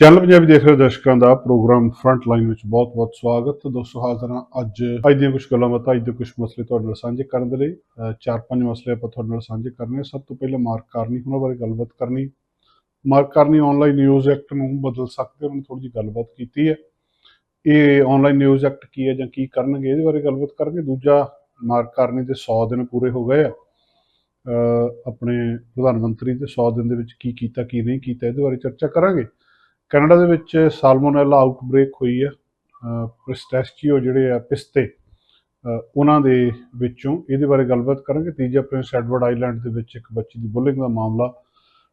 Channel Punjabi ਦੇਖ ਰਹੇ ਦਰਸ਼ਕਾਂ ਦਾ ਪ੍ਰੋਗਰਾਮ ਫਰੰਟ ਲਾਈਨ ਵਿੱਚ ਬਹੁਤ-ਬਹੁਤ ਸਵਾਗਤ। ਦੋਸਤੋ ਹਾਜ਼ਰ ਹਾਂ ਅੱਜ ਅੱਜ ਦੀਆਂ ਕੁਝ ਗੱਲਾਂ ਬਾਤਾਂ, ਅੱਜ ਦੇ ਕੁਝ ਮਸਲੇ ਤੁਹਾਡੇ ਨਾਲ ਸਾਂਝੇ ਕਰਨ ਦੇ ਲਈ। ਚਾਰ ਪੰਜ ਮਸਲੇ ਆਪਾਂ ਤੁਹਾਡੇ ਨਾਲ ਸਾਂਝੇ ਕਰਨੇ ਸਭ ਤੋਂ ਪਹਿਲਾਂ ਮਾਰਕ ਕਾਰਨੀ ਉਹਨਾਂ ਬਾਰੇ ਗੱਲਬਾਤ ਕਰਨੀ। Mark Carney online news act ਨੂੰ ਬਦਲ ਸਕਦੇ ਉਹਨਾਂ ਥੋੜੀ ਜਿਹੀ ਗੱਲਬਾਤ ਕੀਤੀ ਹੈ। ਇਹ ਆਨਲਾਈਨ ਨਿਊਜ਼ ਐਕਟ ਕੀ ਹੈ ਜਾਂ ਕੀ ਕਰਨਗੇ, ਇਹਦੇ ਬਾਰੇ ਗੱਲਬਾਤ ਕਰਨਗੇ। ਦੂਜਾ, ਮਾਰਕ ਕਾਰਨੀ ਦੇ 100 ਦਿਨ ਪੂਰੇ ਹੋ ਗਏ ਆ। ਆਪਣੇ ਪ੍ਰਧਾਨ ਮੰਤਰੀ ਦੇ 100 ਦਿਨ ਦੇ ਵਿੱਚ ਕੀ ਕੀਤਾ, ਕੀ ਨਹੀਂ ਕੀਤਾ, ਇਹਦੇ ਬਾਰੇ ਚਰਚਾ ਕਰਾਂਗੇ। ਕੈਨੇਡਾ ਦੇ ਵਿੱਚ ਸਾਲਮੋਨੈਲਾ ਆਊਟਬ੍ਰੇਕ ਹੋਈ ਹੈ ਪ੍ਰਿਸਟੈਸਚੀਓ ਜਿਹੜੇ ਆ, ਪਿਸਤੇ ਉਹਨਾਂ ਦੇ ਵਿੱਚੋਂ। ਇਹਦੇ ਬਾਰੇ ਗੱਲਬਾਤ ਕਰਾਂਗੇ। ਤੀਜਾ ਪ੍ਰਿੰਸ ਐਡਵਰਡ ਆਈਲੈਂਡ ਦੇ ਵਿੱਚ ਇੱਕ ਬੱਚੀ ਦੀ ਬੁਲਿੰਗ ਦਾ ਮਾਮਲਾ।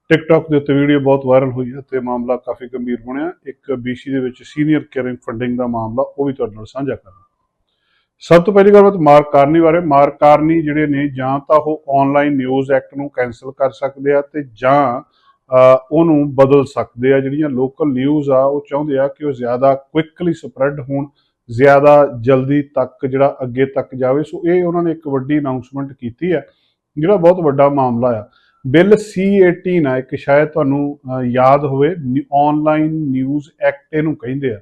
ਟਿਕਟੌਕ ਦੇ ਉੱਤੇ ਵੀਡੀਓ ਬਹੁਤ ਵਾਇਰਲ ਹੋਈ ਹੈ ਤੇ ਮਾਮਲਾ ਕਾਫੀ ਗੰਭੀਰ ਬਣਿਆ। ਇੱਕ BC ਦੇ ਵਿੱਚ ਸੀਨੀਅਰ ਕੇਅਰਿੰਗ ਫੰਡਿੰਗ ਦਾ ਮਾਮਲਾ, ਉਹ ਵੀ ਤੁਹਾਡੇ ਨਾਲ ਸਾਂਝਾ ਕਰਾਂਗੇ। ਸਭ ਤੋਂ ਪਹਿਲੀ ਗੱਲਬਾਤ ਮਾਰਕ ਕਾਰਨੀ ਬਾਰੇ। ਮਾਰਕ ਕਾਰਨੀ ਜਿਹੜੇ ਨੇ ਜਾਂ ਤਾਂ ਉਹ ਆਨਲਾਈਨ ਨਿਊਜ਼ ਐਕਟ ਨੂੰ ਕੈਨਸਲ ਕਰ ਸਕਦੇ ਆ ਤੇ ਜਾਂ ਉਹਨੂੰ ਬਦਲ ਸਕਦੇ ਆ, ਜਿਹੜੀਆਂ ਲੋਕਲ ਨਿਊਜ਼ ਆ, ਉਹ ਚਾਹੁੰਦੇ ਆ ਕਿ ਉਹ ਜ਼ਿਆਦਾ ਕੁਇਕਲੀ ਸਪਰੈਡ ਹੋਣ, ਜ਼ਿਆਦਾ ਜਲਦੀ ਤੱਕ ਜਿਹੜਾ ਅੱਗੇ ਤੱਕ ਜਾਵੇ। ਸੋ ਇਹ ਉਹਨਾਂ ਨੇ ਇੱਕ ਵੱਡੀ ਅਨਾਉਂਸਮੈਂਟ ਕੀਤੀ ਹੈ, ਜਿਹੜਾ ਬਹੁਤ ਵੱਡਾ ਮਾਮਲਾ ਆ। ਬਿੱਲ C18 ਆ, ਇੱਕ ਸ਼ਾਇਦ ਤੁਹਾਨੂੰ ਯਾਦ ਹੋਵੇ ਆਨਲਾਈਨ ਨਿਊਜ਼ ਐਕਟ ਇਹਨੂੰ ਕਹਿੰਦੇ ਆ।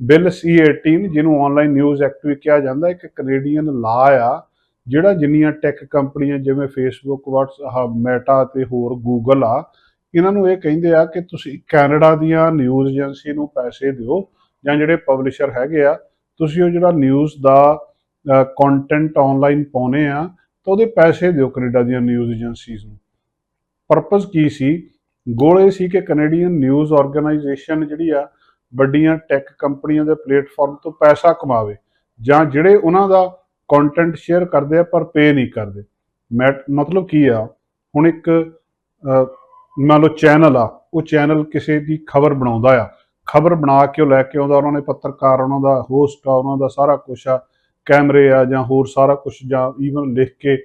ਬਿੱਲ C18 ਜਿਹਨੂੰ ਆਨਲਾਈਨ ਨਿਊਜ਼ ਐਕਟ ਵੀ ਕਿਹਾ ਜਾਂਦਾ, ਇੱਕ ਕੈਨੇਡੀਅਨ ਲਾ ਆ, ਜਿਹੜਾ ਜਿੰਨੀਆਂ ਟੈਕ ਕੰਪਨੀਆਂ ਜਿਵੇਂ ਫੇਸਬੁੱਕ WhatsApp ਮੈਟਾ ਤੇ ਹੋਰ ਗੂਗਲ ਆ ਇਹਨਾਂ ਨੂੰ ਇਹ ਕਹਿੰਦੇ ਆ ਕਿ ਤੁਸੀਂ ਕੈਨੇਡਾ ਦੀਆਂ ਨਿਊਜ਼ ਏਜੰਸੀ ਨੂੰ ਪੈਸੇ ਦਿਓ ਜਾਂ ਜਿਹੜੇ ਪਬਲਿਸ਼ਰ ਹੈਗੇ ਆ, ਤੁਸੀਂ ਉਹ ਜਿਹੜਾ ਨਿਊਜ਼ ਦਾ ਕੰਟੈਂਟ ਆਨਲਾਈਨ ਪਾਉਨੇ ਆ, ਤਾਂ ਉਹਦੇ ਪੈਸੇ ਦਿਓ ਕੈਨੇਡਾ ਦੀਆਂ ਨਿਊਜ਼ ਏਜੰਸੀਜ਼ ਨੂੰ। ਪਰਪਸ ਕੀ ਸੀ? ਗੋਲ ਇਹ ਸੀ ਕਿ ਕੈਨੇਡੀਅਨ ਨਿਊਜ਼ ਆਰਗੇਨਾਈਜੇਸ਼ਨ ਜਿਹੜੀ ਆ, ਵੱਡੀਆਂ ਟੈਕ ਕੰਪਨੀਆਂ ਦੇ ਪਲੇਟਫਾਰਮ ਤੋਂ ਪੈਸਾ ਕਮਾਵੇ, ਜਾਂ ਜਿਹੜੇ ਉਹਨਾਂ ਦਾ ਕੰਟੈਂਟ ਸ਼ੇਅਰ ਕਰਦੇ ਆ, ਪਰ ਪੇ ਨਹੀਂ ਕਰਦੇ। ਮੈਟ- ਮਤਲਬ ਕੀ ਆ? ਹੁਣ ਇੱਕ ਮੰਨ ਲਓ ਚੈਨਲ ਆ, ਉਹ ਚੈਨਲ ਕਿਸੇ ਦੀ ਖਬਰ ਬਣਾਉਂਦਾ ਆ। ਖਬਰ ਬਣਾ ਕੇ ਉਹ ਲੈ ਕੇ ਆਉਂਦਾ, ਉਹਨਾਂ ਨੇ ਪੱਤਰਕਾਰ, ਉਹਨਾਂ ਦਾ ਹੋਸਟ ਆ, ਉਹਨਾਂ ਦਾ ਸਾਰਾ ਕੁਝ ਆ, ਕੈਮਰੇ ਆ ਜਾਂ ਹੋਰ ਸਾਰਾ ਕੁਝ ਜਾਂ ਈਵਨ ਲਿਖ ਕੇ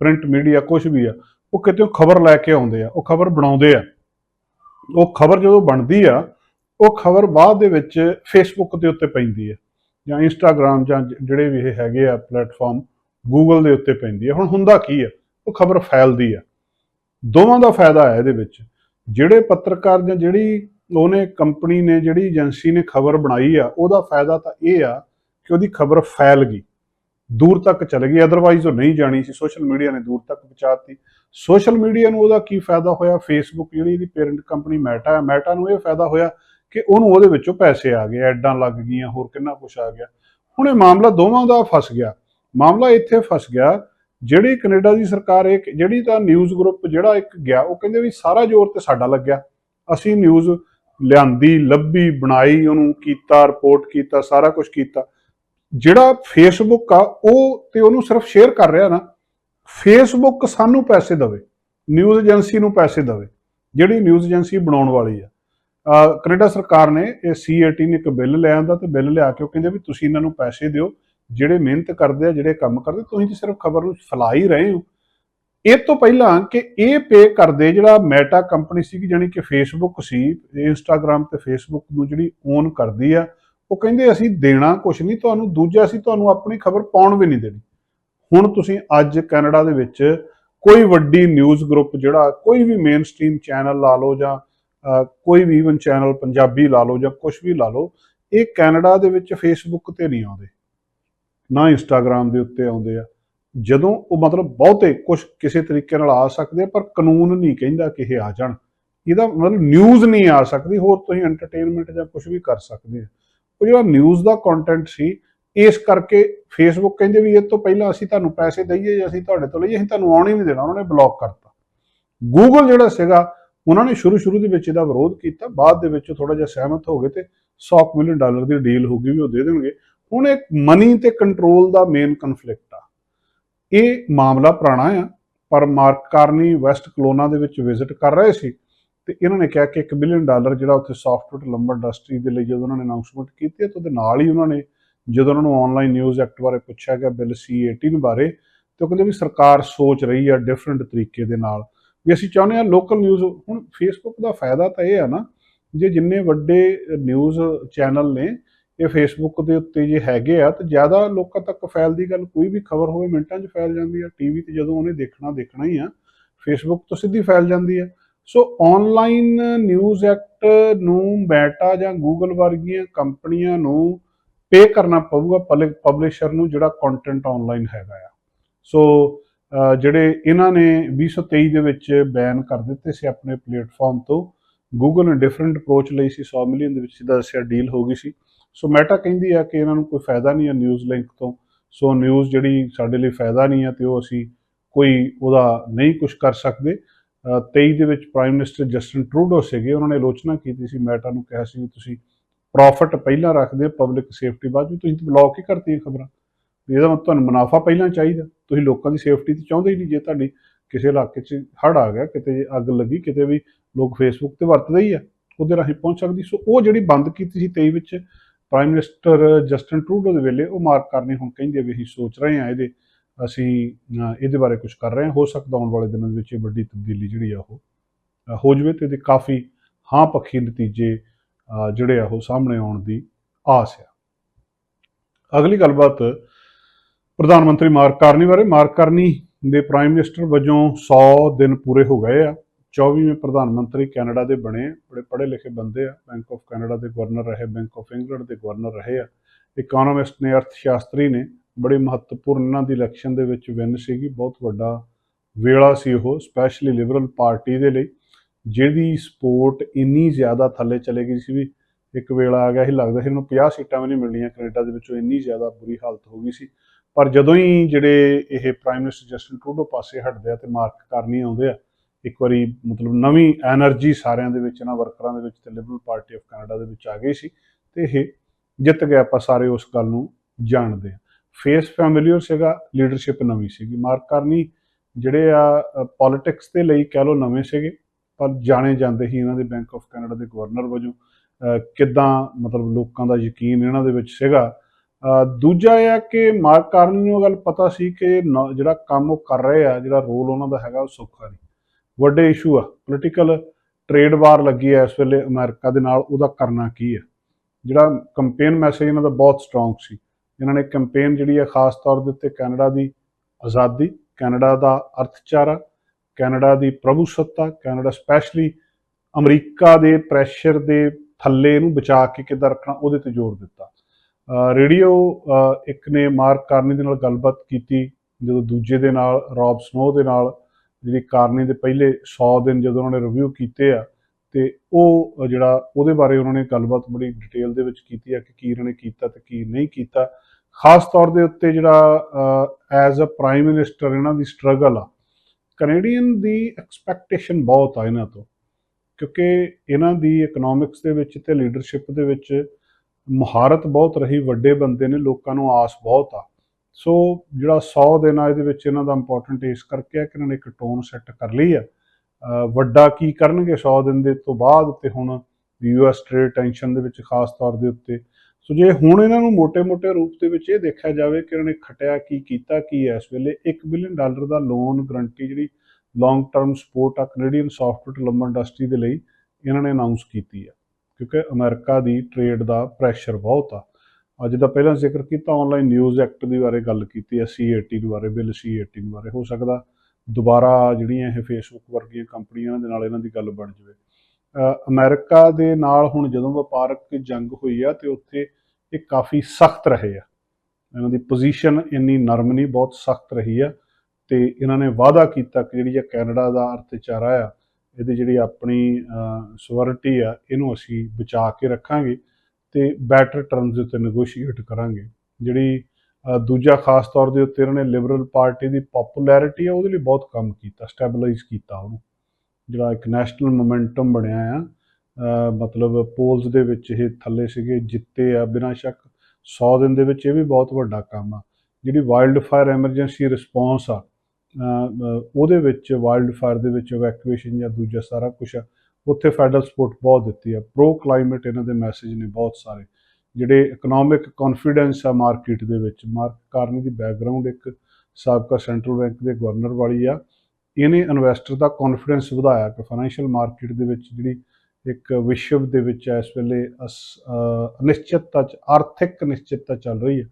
ਪ੍ਰਿੰਟ ਮੀਡੀਆ ਕੁਝ ਵੀ ਆ, ਉਹ ਕਿਤੇ ਖਬਰ ਲੈ ਕੇ ਆਉਂਦੇ ਆ, ਉਹ ਖਬਰ ਬਣਾਉਂਦੇ ਆ। ਉਹ ਖਬਰ ਜਦੋਂ ਬਣਦੀ ਆ, ਉਹ ਖਬਰ ਬਾਅਦ ਦੇ ਵਿੱਚ ਫੇਸਬੁੱਕ ਦੇ ਉੱਤੇ ਪੈਂਦੀ ਆ, ਜਾਂ ਇੰਸਟਾਗ੍ਰam ਜਾਂ ਜਿਹੜੇ ਵੀ ਇਹ ਹੈਗੇ ਆ ਪਲੇਟਫਾਰਮ ਗੂਗਲ ਦੇ ਉੱਤੇ ਪੈਂਦੀ ਆ। ਹੁਣ ਹੁੰਦਾ ਕੀ ਆ? ਉਹ ਖਬਰ ਫੈਲਦੀ ਆ। ਦੋਵਾਂ ਦਾ ਫਾਇਦਾ ਹੈ ਇਹਦੇ ਵਿੱਚ। ਜਿਹੜੇ ਪੱਤਰਕਾਰ ਜਾਂ ਜਿਹੜੀ ਉਹਨੇ ਕੰਪਨੀ ਨੇ, ਜਿਹੜੀ ਏਜੰਸੀ ਨੇ ਖਬਰ ਬਣਾਈ ਆ, ਉਹਦਾ ਫਾਇਦਾ ਤਾਂ ਇਹ ਆ ਕਿ ਉਹਦੀ ਖਬਰ ਫੈਲ ਗਈ। ਦੂਰ ਤੱਕ ਚਲ ਗਈ ਅਦਰਵਾਈਜ਼ ਉਹ ਨਹੀਂ ਜਾਣੀ ਸੀ। ਸੋਸ਼ਲ ਮੀਡੀਆ ਨੇ ਦੂਰ ਤੱਕ ਪਹੁੰਚਾਤੀ। ਸੋਸ਼ਲ ਮੀਡੀਆ ਨੂੰ ਉਹਦਾ ਕੀ ਫਾਇਦਾ ਹੋਇਆ? ਫੇਸਬੁੱਕ ਜਿਹੜੀ ਇਹਦੀ ਪੇਰੈਂਟ ਕੰਪਨੀ ਮੈਟਾ ਹੈ ਮੈਟਾ ਨੂੰ ਇਹ ਫਾਇਦਾ ਹੋਇਆ ਕਿ ਉਹਨੂੰ ਉਹਦੇ ਵਿੱਚੋਂ ਪੈਸੇ ਆ ਗਏ, ਐਡਾਂ ਲੱਗ ਗਈਆਂ, ਹੋਰ ਕਿੰਨਾ ਕੁਝ ਆ ਗਿਆ। ਹੁਣ ਇਹ ਮਾਮਲਾ ਦੋਵਾਂ ਦਾ ਫਸ ਗਿਆ। ਮਾਮਲਾ ਇੱਥੇ ਫਸ ਗਿਆ ਜਿਹੜੀ ਕੈਨੇਡਾ ਦੀ ਸਰਕਾਰ ਇਹ ਜਿਹੜੀ ਤਾਂ ਨਿਊਜ਼ ਗਰੁੱਪ ਜਿਹੜਾ ਇੱਕ ਗਿਆ, ਉਹ ਕਹਿੰਦੇ ਵੀ ਸਾਰਾ ਜ਼ੋਰ ਤੇ ਸਾਡਾ ਲੱਗਿਆ। ਅਸੀਂ ਨਿਊਜ਼ ਲਿਆਂਦੀ, ਲੱਭੀ, ਬਣਾਈ, ਉਹਨੂੰ ਕੀਤਾ ਰਿਪੋਰਟ ਕੀਤਾ, ਸਾਰਾ ਕੁਝ ਕੀਤਾ। ਜਿਹੜਾ ਫੇਸਬੁੱਕ ਆ, ਉਹ ਤੇ ਉਹਨੂੰ ਸਿਰਫ ਸ਼ੇਅਰ ਕਰ ਰਿਹਾ ਨਾ ਫੇਸਬੁੱਕ ਸਾਨੂੰ ਪੈਸੇ ਦੇਵੇ ਨਿਊਜ਼ ਏਜੰਸੀ ਨੂੰ ਪੈਸੇ ਦੇਵੇ, ਜਿਹੜੀ ਨਿਊਜ਼ ਏਜੰਸੀ ਬਣਾਉਣ ਵਾਲੀ ਆ। ਅਹ ਕੈਨੇਡਾ ਸਰਕਾਰ ਨੇ, ਇਹ C18 ਇੱਕ ਬਿੱਲ ਲੈ ਆਂਦਾ ਤੇ ਬਿੱਲ ਲਿਆ ਕੇ ਉਹ ਕਹਿੰਦੇ ਵੀ ਤੁਸੀਂ ਇਹਨਾਂ ਨੂੰ ਪੈਸੇ ਦਿਓ ਜਿਹੜੇ ਮਿਹਨਤ ਕਰਦੇ ਆ, ਜਿਹੜੇ ਕੰਮ ਕਰਦੇ, ਤੁਸੀਂ ਤਾਂ ਸਿਰਫ ਖਬਰ ਨੂੰ ਫੈਲਾ ਹੀ ਰਹੇ ਹੋ। ਇਹ ਤੋਂ ਪਹਿਲਾਂ ਕਿ ਇਹ ਪੇ ਕਰਦੇ ਜਿਹੜਾ ਮੈਟਾ ਕੰਪਨੀ ਸੀ ਜਾਨੀ ਕਿ ਫੇਸਬੁੱਕ ਸੀ ਇੰਸਟਾਗ੍ਰam ਤੇ ਫੇਸਬੁੱਕ ਨੂੰ ਜਿਹੜੀ ਓਨ ਕਰਦੀ ਆ, ਉਹ ਕਹਿੰਦੇ ਅਸੀਂ ਦੇਣਾ ਕੁਝ ਨਹੀਂ, ਤੁਹਾਨੂੰ ਦੂਜਾ ਅਸੀਂ ਤੁਹਾਨੂੰ ਆਪਣੀ ਖਬਰ ਪਾਉਣ ਵੀ ਨਹੀਂ ਦੇਣੀ। ਹੁਣ ਤੁਸੀਂ ਅੱਜ ਕੈਨੇਡਾ ਦੇ ਵਿੱਚ ਕੋਈ ਵੱਡੀ ਨਿਊਜ਼ ਗਰੁੱਪ ਜਿਹੜਾ ਕੋਈ ਵੀ ਮੇਨ ਸਟ੍ਰੀਮ ਚੈਨਲ ਲਾ ਲਓ ਜਾਂ ਕੋਈ ਵੀ ਇਵਨ ਚੈਨਲ ਪੰਜਾਬੀ ਲਾ ਲਓ ਜਾਂ ਕੁਝ ਵੀ ਲਾ ਲਓ, ਇਹ ਕੈਨੇਡਾ ਦੇ ਵਿੱਚ ਫੇਸਬੁੱਕ ਤੇ ਨਹੀਂ ਆਉਂਦੇ। ਨਾ ਇੰਸਟਾਗ੍ਰam ਦੇ ਉੱਤੇ ਆਉਂਦੇ ਆ। ਜਦੋਂ ਉਹ ਮਤਲਬ ਬਹੁਤੇ ਕੁਝ ਕਿਸੇ ਤਰੀਕੇ ਨਾਲ ਆ ਸਕਦੇ ਆ, ਪਰ ਕਾਨੂੰਨ ਨਹੀਂ ਕਹਿੰਦਾ ਕਿ ਇਹ ਆ ਜਾਣ। ਇਹਦਾ ਮਤਲਬ ਨਿਊਜ਼ ਨਹੀਂ ਆ ਸਕਦੀ ਹੋਰ ਤੁਸੀਂ ਐਂਟਰਟੇਨਮੈਂਟ ਜਾਂ ਕੁਝ ਵੀ ਕਰ ਸਕਦੇ ਆ। ਉਹ ਜਿਹੜਾ ਨਿਊਜ਼ ਦਾ ਕੰਟੈਂਟ ਸੀ ਇਸ ਕਰਕੇ ਫੇਸਬੁੱਕ ਕਹਿੰਦੇ ਵੀ ਇਹ ਤੋਂ ਪਹਿਲਾਂ ਅਸੀਂ ਤੁਹਾਨੂੰ ਪੈਸੇ ਦਈਏ ਜਾਂ ਅਸੀਂ ਤੁਹਾਡੇ ਤੋਂ ਲਈਏ ਅਸੀਂ ਤੁਹਾਨੂੰ ਆਉਣ ਹੀ ਨਹੀਂ ਦੇਣਾ ਉਹਨਾਂ ਨੇ ਬਲੌਕ ਕਰਤਾ। ਗੂਗਲ ਜਿਹੜਾ ਸੀਗਾ ਉਹਨਾਂ ਨੇ ਸ਼ੁਰੂ ਸ਼ੁਰੂ ਦੇ ਵਿੱਚ ਇਹਦਾ ਵਿਰੋਧ ਕੀਤਾ ਬਾਅਦ ਦੇ ਵਿੱਚ ਥੋੜਾ ਜਿਹਾ ਸਹਿਮਤ ਹੋ ਗਏ ਤੇ 100 ਮਿਲੀਅਨ ਡਾਲਰ ਦੀ ਡੀਲ ਹੋ ਗਈ ਵੀ ਉਹ ਦੇ ਦੇਣਗੇ। ਹੁਣ ਇਹ ਮਨੀ ਤੇ ਕੰਟਰੋਲ ਦਾ ਮੇਨ ਕਨਫਲਿਕਟ ਆ। ਇਹ ਮਾਮਲਾ ਪੁਰਾਣਾ ਆ, ਪਰ ਮਾਰਕ ਕਾਰਨੀ ਵੈਸਟ ਕਲੋਨਾ ਦੇ ਵਿੱਚ ਵਿਜ਼ਿਟ ਕਰ ਰਹੇ ਸੀ ਤੇ ਇਹਨਾਂ ਨੇ ਕਿਹਾ ਕਿ 1 ਬਿਲੀਅਨ ਡਾਲਰ ਜਿਹੜਾ ਉੱਥੇ ਸੌਫਟਵੇਅਰ ਲੰਬਰ ਇੰਡਸਟਰੀ ਦੇ ਲਈ ਜਦੋਂ ਉਹਨਾਂ ਨੇ ਅਨਾਉਂਸਮੈਂਟ ਕੀਤੀ ਤੇ ਉਹਦੇ ਨਾਲ ਹੀ ਉਹਨਾਂ ਨੇ ਜਦੋਂ ਉਹਨਾਂ ਨੂੰ ਆਨਲਾਈਨ ਨਿਊਜ਼ ਐਕਟ ਬਾਰੇ ਪੁੱਛਿਆ ਗਿਆ ਬਿੱਲ C18 ਬਾਰੇ ਤੇ ਉਹ ਕਹਿੰਦੇ ਵੀ ਸਰਕਾਰ ਸੋਚ ਰਹੀ ਆ ਡਿਫਰੈਂਟ ਤਰੀਕੇ ਦੇ ਨਾਲ। ਵੀ ਅਸੀਂ ਚਾਹੁੰਦੇ ਆ ਲੋਕਲ ਨਿਊਜ਼ ਹੁਣ ਫੇਸਬੁੱਕ ਦਾ ਫਾਇਦਾ ਤਾਂ ਇਹ ਆ ਨਾ, ਜੇ ਜਿੰਨੇ ਵੱਡੇ ਨਿਊਜ਼ ਚੈਨਲ ਨੇ ਇਹ ਫੇਸਬੁੱਕ ਦੇ ਉੱਤੇ ਜੇ ਹੈਗੇ ਆ, ਤਾਂ ਜ਼ਿਆਦਾ ਲੋਕਾਂ ਤੱਕ ਫੈਲਦੀ ਗੱਲ ਕੋਈ ਵੀ ਖਬਰ ਹੋਵੇ, ਮਿੰਟਾਂ 'ਚ ਫੈਲ ਜਾਂਦੀ ਆ ਟੀਵੀ ਤੇ ਜਦੋਂ ਉਹਨੇ ਦੇਖਣਾ ਦੇਖਣਾ ਹੀ ਆ ਫੇਸਬੁੱਕ ਤੋਂ ਸਿੱਧੀ ਫੈਲ ਜਾਂਦੀ ਆ। ਸੋ ਆਨਲਾਈਨ ਨਿਊਜ਼ ਐਕਟ ਨੂੰ ਮੈਟਾ ਜਾਂ ਗੂਗਲ ਵਰਗੀਆਂ ਕੰਪਨੀਆਂ ਨੂੰ ਪੇ ਕਰਨਾ ਪਊਗਾ ਪਬਲਿਸ਼ਰ ਨੂੰ ਜਿਹੜਾ ਕੰਟੈਂਟ ਆਨਲਾਈਨ ਹੈਗਾ ਆ। ਸੋ ਜਿਹੜੇ ਇਹਨਾਂ ਨੇ 2023 ਦੇ ਵਿੱਚ ਬੈਨ ਕਰ ਦਿੱਤੇ ਸੀ ਆਪਣੇ ਪਲੇਟਫਾਰਮ ਤੋਂ ਗੂਗਲ ਨੇ ਡਿਫਰੈਂਟ ਅਪਰੋਚ ਲਈ ਸੀ 100 ਮਿਲੀਅਨ ਦੇ ਵਿੱਚ ਸਿੱਧਾ ਦੱਸਿਆ ਡੀਲ ਹੋ ਗਈ ਸੀ। ਸੋ ਮੈਟਾ ਕਹਿੰਦੀ ਆ ਕਿ ਇਹਨਾਂ ਨੂੰ ਕੋਈ ਫਾਇਦਾ ਨਹੀਂ ਹੈ ਨਿਊਜ਼ ਲਿੰਕ ਤੋਂ। ਸੋ ਨਿਊਜ਼ ਜਿਹੜੀ ਸਾਡੇ ਲਈ ਫਾਇਦਾ ਨਹੀਂ ਹੈ ਤੇ ਉਹ ਅਸੀਂ ਕੋਈ ਉਹਦਾ ਨਹੀਂ ਕੁਝ ਕਰ ਸਕਦੇ। ਅ, 23 ਦੇ ਵਿੱਚ ਪ੍ਰਾਈਮ ਮਿਨਿਸਟਰ ਜਸਟਨ ਟਰੂਡੋ ਸੀਗੇ ਉਹਨਾਂ ਨੇ ਆਲੋਚਨਾ ਕੀਤੀ ਸੀ ਮੈਟਾ ਨੂੰ ਕਿਹਾ ਸੀ ਵੀ ਤੁਸੀਂ ਪ੍ਰੋਫਿਟ ਪਹਿਲਾਂ ਰੱਖਦੇ ਪਬਲਿਕ ਸੇਫਟੀ ਬਾਅਦ ਵਿੱਚ ਤੁਸੀਂ ਬਲੌਕ ਹੀ ਕਰਤੀਆਂ ਖਬਰਾਂ। ਵੀ ਇਹਦਾ ਮਤਲਬ ਤੁਹਾਨੂੰ ਮੁਨਾਫਾ ਪਹਿਲਾਂ ਚਾਹੀਦਾ ਤੁਸੀਂ ਲੋਕਾਂ ਦੀ ਸੇਫਟੀ ਤੇ ਚਾਹੁੰਦੇ ਹੀ ਨਹੀਂ। ਜੇ ਤੁਹਾਡੀ ਕਿਸੇ ਇਲਾਕੇ 'ਚ ਹੜ੍ਹ ਆ ਗਿਆ ਕਿਤੇ ਅੱਗ ਲੱਗੀ ਕਿਤੇ ਵੀ ਲੋਕ ਫੇਸਬੁੱਕ ਤੇ ਵਰਤਦੇ ਹੀ ਆ ਉਹਦੇ ਰਾਹੀਂ ਪਹੁੰਚ ਸਕਦੀ। ਸੋ ਉਹ ਜਿਹੜੀ ਬੰਦ ਕੀਤੀ ਸੀ 23 ਵਿੱਚ ਪ੍ਰਾਈਮ ਮਿਨਿਸਟਰ ਜਸਟਨ ਟਰੂਡੋ ਦੇ ਵੇਲੇ ਉਹ ਮਾਰਕ ਕਰਨੀ ਹੁਣ ਕਹਿੰਦੇ ਵੀ ਅਸੀਂ ਸੋਚ ਰਹੇ ਹਾਂ ਇਹਦੇ, ਅਸੀਂ ਇਹਦੇ ਬਾਰੇ ਕੁਝ ਕਰ ਰਹੇ ਹਾਂ। ਹੋ ਸਕਦਾ ਆਉਣ ਵਾਲੇ ਦਿਨਾਂ ਦੇ ਵਿੱਚ ਇਹ ਵੱਡੀ ਤਬਦੀਲੀ ਜਿਹੜੀ ਆ ਉਹ ਹੋ ਜਵੇ ਤੇ ਇਹਦੇ ਕਾਫੀ ਹਾਂ ਪੱਖੀ ਨਤੀਜੇ ਜਿਹੜੇ ਆ ਉਹ ਸਾਹਮਣੇ ਆਉਣ ਦੀ ਆਸ ਆ। ਅਗਲੀ ਗੱਲਬਾਤ, ਪ੍ਰਧਾਨ ਮੰਤਰੀ ਮਾਰਕ ਕਾਰਨੀ ਬਾਰੇ। ਮਾਰਕ ਕਾਰਨੀ ਦੇ ਪ੍ਰਾਈਮ ਮਿਨਿਸਟਰ ਵਜੋਂ 100 ਦਿਨ ਪੂਰੇ ਹੋ ਗਏ ਆ। 24ਵੇਂ ਪ੍ਰਧਾਨ ਮੰਤਰੀ ਕੈਨੇਡਾ ਦੇ ਬਣੇ, ਬੜੇ ਪੜ੍ਹੇ ਲਿਖੇ ਬੰਦੇ ਆ ਬੈਂਕ ਆਫ ਕੈਨੇਡਾ ਦੇ ਗਵਰਨਰ ਰਹੇ ਬੈਂਕ ਆਫ ਇੰਗਲੈਂਡ ਦੇ ਗਵਰਨਰ ਰਹੇ ਆ। ਇਕਨੋਮਿਸਟ ਨੇ ਅਰਥ ਸ਼ਾਸਤਰੀ ਨੇ ਬੜੇ ਮਹੱਤਵਪੂਰਨ ਇਹਨਾਂ ਦੀ ਇਲੈਕਸ਼ਨ ਦੇ ਵਿੱਚ ਵਿਨ ਸੀਗੀ, ਬਹੁਤ ਵੱਡਾ ਵੇਲਾ ਸੀ ਉਹ ਸਪੈਸ਼ਲੀ ਲਿਬਰਲ ਪਾਰਟੀ ਦੇ ਲਈ, ਜਿਹਦੀ ਸਪੋਰਟ ਇੰਨੀ ਜ਼ਿਆਦਾ ਥੱਲੇ ਚਲੇ ਗਈ ਸੀ ਵੀ ਇੱਕ ਵੇਲਾ ਆ ਗਿਆ ਸੀ, ਲੱਗਦਾ ਸੀ ਇਹਨੂੰ 50 ਸੀਟਾਂ ਵੀ ਨਹੀਂ ਮਿਲਣੀਆਂ ਕੈਨੇਡਾ ਦੇ ਵਿੱਚੋਂ, ਇੰਨੀ ਜ਼ਿਆਦਾ ਬੁਰੀ ਹਾਲਤ ਹੋ ਗਈ ਸੀ। ਪਰ ਜਦੋਂ ਹੀ ਜਿਹੜੇ ਇਹ ਪ੍ਰਾਈਮ ਮਿਨਿਸਟਰ ਜਸਟਿਨ ਟਰੂਡੋ ਪਾਸੇ ਹਟਦੇ ਆ ਤੇ ਮਾਰਕ ਕਰਨੀ ਆਉਂਦੇ ਆ ਇੱਕ ਵਾਰੀ ਮਤਲਬ ਨਵੀਂ એનર્ਜੀ ਸਾਰਿਆਂ ਦੇ ਵਿੱਚ, ਇਹਨਾਂ ਵਰਕਰਾਂ ਦੇ ਵਿੱਚ ਤੇ ਲਿਬਰਲ ਪਾਰਟੀ ਆਫ ਕੈਨੇਡਾ ਦੇ ਵਿੱਚ ਆ ਗਈ ਸੀ ਤੇ ਇਹ ਜਿੱਤ ਗਿਆ ਆਪਾਂ ਸਾਰੇ ਉਸ ਗੱਲ ਨੂੰ ਜਾਣਦੇ ਆ ਫੇਸ ਫੈਮਿਲੀਅਰ ਸੀਗਾ ਲੀਡਰਸ਼ਿਪ ਨਵੀਂ ਸੀਗੀ। ਮਾਰ ਕਰਨੀ ਜਿਹੜੇ ਆ ਪੋਲਿਟਿਕਸ ਦੇ ਲਈ ਕਹਿ ਲੋ ਨਵੇਂ ਸੀਗੇ, ਪਰ ਜਾਣੇ ਜਾਂਦੇ ਹੀ ਇਹਨਾਂ ਦੇ ਬੈਂਕ ਆਫ ਕੈਨੇਡਾ ਦੇ ਗਵਰਨਰ ਵਜੋਂ ਕਿੱਦਾਂ ਮਤਲਬ ਲੋਕਾਂ ਦਾ ਯਕੀਨ ਇਹਨਾਂ ਦੇ ਵਿੱਚ ਸੀਗਾ। ਦੂਜਾ ਇਹ ਆ ਕਿ ਮਾਰਕ ਕਾਰਨ ਨੂੰ ਗੱਲ ਪਤਾ ਸੀ ਕਿ ਜਿਹੜਾ ਕੰਮ ਉਹ ਕਰ ਰਹੇ ਆ, ਜਿਹੜਾ ਰੋਲ ਉਹਨਾਂ ਦਾ ਹੈਗਾ ਉਹ ਸੌਖਾ ਨਹੀਂ। ਵੱਡੇ ਇਸ਼ੂ ਆ। ਪੋਲੀਟੀਕਲ ਟ੍ਰੇਡ ਵਾਰ ਲੱਗੀ ਹੈ ਇਸ ਵੇਲੇ ਅਮਰੀਕਾ ਦੇ ਨਾਲ, ਉਹਦਾ ਕਰਨਾ ਕੀ ਹੈ ਜਿਹੜਾ ਕੰਪੇਨ ਮੈਸੇਜ ਇਹਨਾਂ ਦਾ ਬਹੁਤ ਸਟਰੋਂਗ ਸੀ। ਇਹਨਾਂ ਨੇ ਕੰਪੇਨ ਜਿਹੜੀ ਹੈ ਖਾਸ ਤੌਰ ਦੇ ਉੱਤੇ ਕੈਨੇਡਾ ਦੀ ਆਜ਼ਾਦੀ, ਕੈਨੇਡਾ ਦਾ ਅਰਥਚਾਰਾ, ਕੈਨੇਡਾ ਦੀ ਪ੍ਰਭੂਸੱਤਾ, ਕੈਨੇਡਾ ਸਪੈਸ਼ਲੀ ਅਮਰੀਕਾ ਦੇ ਪ੍ਰੈਸ਼ਰ ਦੇ ਥੱਲੇ ਇਹਨੂੰ ਬਚਾ ਕੇ ਕਿੱਦਾਂ ਰੱਖਣਾ, ਉਹਦੇ ਤੇ ਜ਼ੋਰ ਦਿੱਤਾ। ਰੇਡੀਓ ਇੱਕ ਨੇ ਮਾਰਕ ਕਾਰਨੀ ਦੇ ਨਾਲ ਗੱਲਬਾਤ ਕੀਤੀ, ਜਦੋਂ ਦੂਜੇ ਦੇ ਨਾਲ, ਰੌਬ ਸਨੋ ਦੇ ਨਾਲ ਜਿਹੜੀ ਕਾਰਨੀ ਦੇ ਪਹਿਲੇ 100 ਦਿਨ ਜਦੋਂ ਉਹਨਾਂ ਨੇ ਰਿਵਿਊ ਕੀਤੇ ਆ, ਤੇ ਉਹ ਜਿਹੜਾ ਉਹਦੇ ਬਾਰੇ ਉਹਨਾਂ ਨੇ ਗੱਲਬਾਤ ਬੜੀ ਡਿਟੇਲ ਦੇ ਵਿੱਚ ਕੀਤੀ ਆ ਕਿ ਕੀ ਇਹਨਾਂ ਨੇ ਕੀਤਾ ਤੇ ਕੀ ਨਹੀਂ ਕੀਤਾ। ਖਾਸ ਤੌਰ ਦੇ ਉੱਤੇ ਜਿਹੜਾ ਐਜ਼ ਅ ਪ੍ਰਾਈਮ ਮਿਨਿਸਟਰ ਇਹਨਾਂ ਦੀ ਸਟਰਗਲ ਆ ਕੈਨੇਡੀਅਨ ਦੀ ਐਕਸਪੈਕਟੇਸ਼ਨ ਬਹੁਤ ਆ ਇਹਨਾਂ ਤੋਂ, ਕਿਉਂਕਿ ਇਹਨਾਂ ਦੀ ਇਕਨੋਮਿਕਸ ਦੇ ਵਿੱਚ ਤੇ ਲੀਡਰਸ਼ਿਪ ਦੇ ਵਿੱਚ ਮਹਾਰਤ ਬਹੁਤ ਰਹੀ, ਵੱਡੇ ਬੰਦੇ ਨੇ, ਲੋਕਾਂ ਨੂੰ ਆਸ ਬਹੁਤ ਆ। ਸੋ ਜਿਹੜਾ 100 ਦਿਨ ਆ ਇਹਦੇ ਵਿੱਚ ਇਹਨਾਂ ਦਾ ਇੰਪੋਰਟੈਂਟ ਇਸ ਕਰਕੇ ਹੈ ਕਿ ਇਹਨਾਂ ਨੇ ਇੱਕ ਟੋਨ ਸੈੱਟ ਕਰ ਲਈ ਆ ਵੱਡਾ ਕੀ ਕਰਨਗੇ 100 ਦਿਨ ਦੇ ਤੋਂ ਬਾਅਦ ਤੇ ਹੁਣ ਯੂਐਸ ਟ੍ਰੇਡ ਟੈਨਸ਼ਨ ਦੇ ਵਿੱਚ ਖਾਸ ਤੌਰ ਦੇ ਉੱਤੇ। ਸੋ ਜੇ ਹੁਣ ਇਹਨਾਂ ਨੂੰ ਮੋਟੇ ਮੋਟੇ ਰੂਪ ਦੇ ਵਿੱਚ ਇਹ ਦੇਖਿਆ ਜਾਵੇ ਕਿ ਇਹਨਾਂ ਨੇ ਖਟਿਆ ਕੀ, ਕੀਤਾ ਕੀ ਹੈ ਇਸ ਵੇਲੇ 1 ਬਿਲੀਅਨ ਡਾਲਰ ਦਾ ਲੋਨ ਗਰੰਟੀ ਜਿਹੜੀ ਲੌਂਗ ਟਰਮ ਸਪੋਰਟ ਆ ਕੈਨੇਡੀਅਨ ਸੌਫਟਵੇਅਰ ਡਿਵੈਲਪਮੈਂਟ ਇੰਡਸਟਰੀ ਦੇ ਲਈ ਇਹਨਾਂ ਨੇ ਅਨਾਉਂਸ ਕੀਤੀ ਆ ਕਿਉਂਕਿ ਅਮਰੀਕਾ ਦੀ ਟ੍ਰੇਡ ਦਾ ਪ੍ਰੈਸ਼ਰ ਬਹੁਤ ਆ। ਅੱਜ ਦਾ ਪਹਿਲਾਂ ਜ਼ਿਕਰ ਕੀਤਾ ਆਨਲਾਈਨ ਨਿਊਜ਼ ਐਕਟ ਦੀ ਬਾਰੇ ਗੱਲ ਕੀਤੀ ਹੈ C80 ਦੇ ਬਾਰੇ ਬਿੱਲ C80 ਦੇ ਬਾਰੇ ਹੋ ਸਕਦਾ ਦੁਬਾਰਾ ਜਿਹੜੀਆਂ ਇਹ ਫੇਸਬੁੱਕ ਵਰਗੀਆਂ ਕੰਪਨੀਆਂ ਦੇ ਨਾਲ ਇਹਨਾਂ ਦੀ ਗੱਲ ਬਣ ਜਾਵੇ। ਅ, ਅਮਰੀਕਾ ਦੇ ਨਾਲ ਹੁਣ ਜਦੋਂ ਵਪਾਰਕ ਜੰਗ ਹੋਈ ਆ ਤੇ ਉੱਥੇ ਇਹ ਕਾਫੀ ਸਖਤ ਰਹੇ ਆ। ਇਹਨਾਂ ਦੀ ਪੋਜੀਸ਼ਨ ਇੰਨੀ ਨਰਮ ਨਹੀਂ ਬਹੁਤ ਸਖਤ ਰਹੀ ਆ ਤੇ ਇਹਨਾਂ ਨੇ ਵਾਅਦਾ ਕੀਤਾ ਕਿ ਜਿਹੜੀ ਇਹ ਕੈਨੇਡਾ ਦਾ ਅਰਥਚਾਰਾ ਆ ਇਹਦੀ ਜਿਹੜੀ ਆਪਣੀ ਸਵਰਟੀ ਆ ਇਹਨੂੰ ਅਸੀਂ ਬਚਾ ਕੇ ਰੱਖਾਂਗੇ। ਤੇ ਬੈਟਰ ਟਰਮਸ ਦੇ ਉੱਤੇ ਨੈਗੋਸ਼ੀਏਟ ਕਰਾਂਗੇ। ਜਿਹੜੀ ਦੂਜਾ ਖਾਸ ਤੌਰ ਦੇ ਉੱਤੇ ਇਹਨਾਂ ਨੇ ਲਿਬਰਲ ਪਾਰਟੀ ਦੀ ਪਪੂਲੈਰਿਟੀ ਆ, ਉਹਦੇ ਲਈ ਬਹੁਤ ਕੰਮ ਕੀਤਾ ਸਟੈਬਲਾਈਜ਼ ਕੀਤਾ ਉਹਨੂੰ। ਜਿਹੜਾ ਇੱਕ ਨੈਸ਼ਨਲ ਮੋਮੈਂਟਮ ਬਣਿਆ ਆ ਮਤਲਬ ਪੋਲਸ ਦੇ ਵਿੱਚ ਇਹ ਥੱਲੇ ਸੀਗੇ, ਜਿੱਤੇ ਆ ਬਿਨਾਂ ਸ਼ੱਕ 100 ਦਿਨ ਦੇ ਵਿੱਚ ਇਹ ਵੀ ਬਹੁਤ ਵੱਡਾ ਕੰਮ ਆ। ਜਿਹੜੀ ਵਾਈਲਡ ਫਾਇਰ ਐਮਰਜੈਂਸੀ ਰਿਸਪੌਂਸ ਆ ਉਹਦੇ ਵਿੱਚ ਵਾਈਲਡ ਫਾਇਰ ਦੇ ਵਿੱਚ ਇਵੈਕੂਏਸ਼ਨ ਜਾਂ ਦੂਜਾ ਸਾਰਾ ਕੁਝ ਉੱਥੇ ਫੈਡਰਲ ਸਪੋਰਟ ਬਹੁਤ ਦਿੱਤੀ ਆ ਪ੍ਰੋ ਕਲਾਈਮੇਟ ਇਹਨਾਂ ਦੇ ਮੈਸੇਜ ਨੇ ਬਹੁਤ ਸਾਰੇ। ਜਿਹੜੇ ਇਕਨੋਮਿਕ ਕੌਨਫੀਡੈਂਸ ਆ ਮਾਰਕੀਟ ਦੇ ਵਿੱਚ ਮਾਰਕ ਕਾਰਨੀ ਦੀ ਬੈਕਗ੍ਰਾਉਂਡ ਇੱਕ ਸਾਬਕਾ ਸੈਂਟਰਲ ਬੈਂਕ ਦੇ ਗਵਰਨਰ ਵਾਲੀ ਆ। ਇਹਨੇ ਇਨਵੈਸਟਰ ਦਾ ਕੌਨਫੀਡੈਂਸ ਵਧਾਇਆ ਕਿ ਫਾਈਨੈਂਸ਼ੀਅਲ ਮਾਰਕੀਟ ਦੇ ਵਿੱਚ ਜਿਹੜੀ ਇੱਕ ਵਿਸ਼ਵ ਦੇ ਵਿੱਚ ਇਸ ਵੇਲੇ ਅਸ- ਅਨਿਸ਼ਚਿਤਤਾ ਚ, ਆਰਥਿਕ ਅਨਿਸ਼ਚਿਤਤਾ ਚੱਲ ਰਹੀ ਹੈ,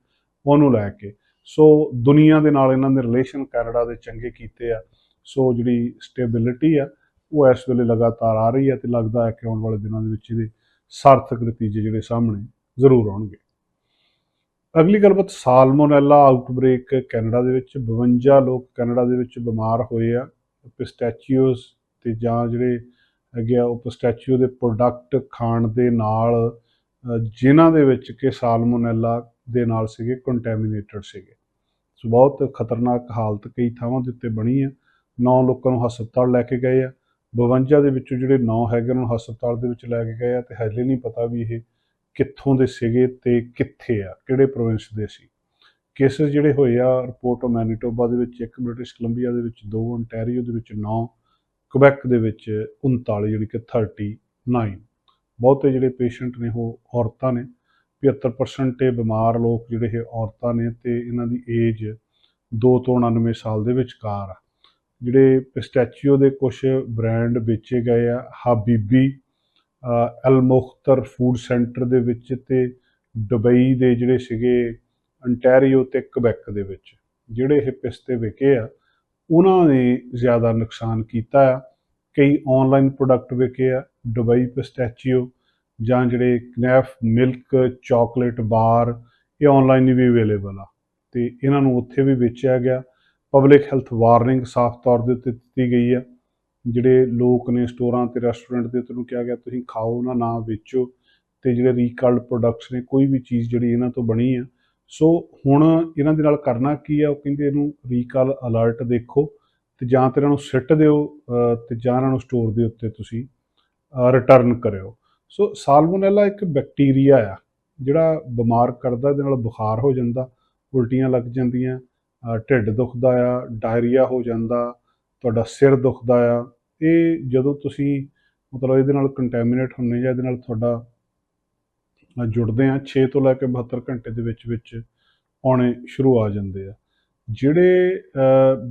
ਉਹਨੂੰ ਲੈ ਕੇ। ਸੋ ਦੁਨੀਆ ਦੇ ਨਾਲ ਇਹਨਾਂ ਦੇ ਰਿਲੇਸ਼ਨ ਕੈਨੇਡਾ ਦੇ ਚੰਗੇ ਕੀਤੇ ਆ। ਸੋ ਜਿਹੜੀ ਸਟੇਬਿਲਿਟੀ ਆ ਉਹ ਇਸ ਵੇਲੇ ਲਗਾਤਾਰ ਆ ਰਹੀ ਹੈ ਤੇ ਲੱਗਦਾ ਹੈ ਕਿ ਆਉਣ ਵਾਲੇ ਦਿਨਾਂ ਦੇ ਵਿੱਚ ਇਹਦੇ ਸਾਰਥਕ ਨਤੀਜੇ ਜਿਹੜੇ ਸਾਹਮਣੇ ਜ਼ਰੂਰ ਆਉਣਗੇ। ਅਗਲੀ ਗੱਲਬਾਤ ਸਾਲਮੋਨੈਲਾ ਆਊਟਬ੍ਰੇਕ ਕੈਨੇਡਾ ਦੇ ਵਿੱਚ 52 ਲੋਕ ਕੈਨੇਡਾ ਦੇ ਵਿੱਚ ਬਿਮਾਰ ਹੋਏ ਆ। ਪਿਸਟੈਚੀਓਸ ਤੇ ਜਾਂ ਜਿਹੜੇ ਹੈਗੇ ਆ ਉਹ ਪਿਸਟੈਚੀਓ ਦੇ ਪ੍ਰੋਡਕਟ ਖਾਣ ਦੇ ਨਾਲ ਅ, ਜਿਨ੍ਹਾਂ ਦੇ ਵਿੱਚ ਕਿ ਸਾਲਮੋਨੈਲਾ ਦੇ ਨਾਲ ਸੀਗੇ ਕੰਟੈਮੀਨੇਟਡ ਸੀਗੇ। ਸੋ ਬਹੁਤ ਖਤਰਨਾਕ ਹਾਲਤ ਕਈ ਥਾਵਾਂ ਦੇ ਉੱਤੇ ਬਣੀ ਆ। ਨੌ ਲੋਕਾਂ ਨੂੰ ਹਸਪਤਾਲ ਲੈ ਕੇ ਗਏ ਆ। 52 ਦੇ ਵਿੱਚੋਂ ਜਿਹੜੇ 9 ਹੈਗੇ ਉਹਨਾਂ ਨੂੰ ਹਸਪਤਾਲ ਦੇ ਵਿੱਚ ਲੈ ਕੇ ਗਏ ਆ ਤੇ ਹਜੇ ਨਹੀਂ ਪਤਾ ਵੀ ਇਹ ਕਿੱਥੋਂ ਦੇ ਸੀਗੇ ਤੇ ਕਿੱਥੇ ਆ, ਕਿਹੜੇ ਪ੍ਰੋਵਿੰਸ ਦੇ ਸੀ। ਕੇਸਸ ਜਿਹੜੇ ਹੋਏ ਆ, ਰਿਪੋਰਟ ਮੈਨੀਟੋਬਾ ਦੇ ਵਿੱਚ ਇੱਕ, ਬ੍ਰਿਟਿਸ਼ ਕੋਲੰਬੀਆ ਦੇ ਵਿੱਚ ਦੋ ontario ਦੇ ਵਿੱਚ 9 ਕੁਬੈਕ ਦੇ ਵਿੱਚ 39 ਜਿਹੜੀ ਕਿ 39 ਬਹੁਤੇ ਜਿਹੜੇ ਪੇਸ਼ੈਂਟ ਨੇ ਉਹ ਔਰਤਾਂ ਨੇ 75% ਇਹ ਬਿਮਾਰ ਲੋਕ ਜਿਹੜੇ ਇਹ ਔਰਤਾਂ ਨੇ ਤੇ ਇਹਨਾਂ ਦੀ ਏਜ 2 ਤੋਂ 99 ਸਾਲ ਦੇ ਵਿਚਕਾਰ ਆ। ਜਿਹੜੇ ਪਿਸਟੈਚੀਓ ਦੇ ਕੁਝ ਬ੍ਰਾਂਡ ਵੇਚੇ ਗਏ ਆ ਹਬੀਬੀ ਅ, ਅਲ ਮੁਖਤਰ ਫੂਡ ਸੈਂਟਰ ਦੇ ਵਿੱਚ ਤੇ ਦੁਬਈ ਦੇ ਜਿਹੜੇ ਸੀਗੇ ਅੰਟੈਰੀਓ ਤੇ ਕੁਬੈਕ ਦੇ ਵਿੱਚ ਜਿਹੜੇ ਇਹ ਪਿਸਤੇ ਵਿਕੇ ਆ ਉਹਨਾਂ ਨੇ ਜ਼ਿਆਦਾ ਨੁਕਸਾਨ ਕੀਤਾ ਆ। ਕਈ ਆਨਲਾਈਨ ਪ੍ਰੋਡਕਟ ਵਿਕੇ ਆ ਦੁਬਈ ਪਿਸਟੈਚੀਓ ਜਾਂ ਜਿਹੜੇ ਕਨੈਫ ਮਿਲਕ ਚਾਕਲੇਟ ਬਾਰ ਇਹ ਆਨਲਾਈਨ ਵੀ ਅਵੇਲੇਬਲ ਆ। ਤੇ ਇਹਨਾਂ ਨੂੰ ਉੱਥੇ ਵੀ ਵੇਚਿਆ ਗਿਆ। ਪਬਲਿਕ ਹੈਲਥ ਵਾਰਨਿੰਗ ਸਾਫ਼ ਤੌਰ ਦੇ ਉੱਤੇ ਦਿੱਤੀ ਗਈ ਆ ਜਿਹੜੇ ਲੋਕ ਨੇ ਸਟੋਰਾਂ ਤੇ ਰੈਸਟੋਰੈਂਟ ਦੇ ਉੱਤੇ ਨੂੰ ਕਿਹਾ ਗਿਆ ਤੁਸੀਂ ਖਾਓ ਨਾ ਨਾ ਵੇਚੋ। ਤੇ ਜਿਹੜੇ ਰੀਕਾਲਡ ਪ੍ਰੋਡਕਟਸ ਨੇ ਕੋਈ ਵੀ ਚੀਜ਼ ਜਿਹੜੀ ਇਹਨਾਂ ਤੋਂ ਬਣੀ ਆ ਸੋ ਹੁਣ ਇਹਨਾਂ ਦੇ ਨਾਲ ਕਰਨਾ ਕੀ ਆ ਉਹ ਕਹਿੰਦੇ ਇਹਨੂੰ ਰੀਕਾਲ ਅਲਰਟ ਦੇਖੋ ਤੇ ਜਾਂ ਤੇ ਇਹਨਾਂ ਨੂੰ ਸਿੱਟ ਦਿਓ ਅ, ਤੇ ਜਾਂ ਇਹਨਾਂ ਨੂੰ ਸਟੋਰ ਦੇ ਉੱਤੇ ਤੁਸੀਂ ਰਿਟਰਨ ਕਰਿਓ। ਸੋ ਸਾਲਮੋਨੈਲਾ ਇੱਕ ਬੈਕਟੀਰੀਆ ਆ ਜਿਹੜਾ ਬਿਮਾਰ ਕਰਦਾ ਇਹਦੇ ਨਾਲ ਬੁਖਾਰ ਹੋ ਜਾਂਦਾ ਉਲਟੀਆਂ ਲੱਗ ਜਾਂਦੀਆਂ ਢਿੱਡ ਦੁਖਦਾ ਆ, ਡਾਇਰੀਆ ਹੋ ਜਾਂਦਾ, ਤੁਹਾਡਾ ਸਿਰ ਦੁਖਦਾ ਆ, ਇਹ ਜਦੋਂ ਤੁਸੀਂ ਮਤਲਬ ਇਹਦੇ ਨਾਲ ਕੰਟੈਮੀਨੇਟ ਹੁੰਦੇ ਜਾਂ ਇਹਦੇ ਨਾਲ ਤੁਹਾਡਾ ਜੁੜਦੇ ਆ 6 ਤੋਂ ਲੈ ਕੇ 72 ਘੰਟੇ ਦੇ ਵਿੱਚ ਵਿੱਚ ਆਉਣੇ ਸ਼ੁਰੂ ਆ ਜਾਂਦੇ ਆ। ਜਿਹੜੇ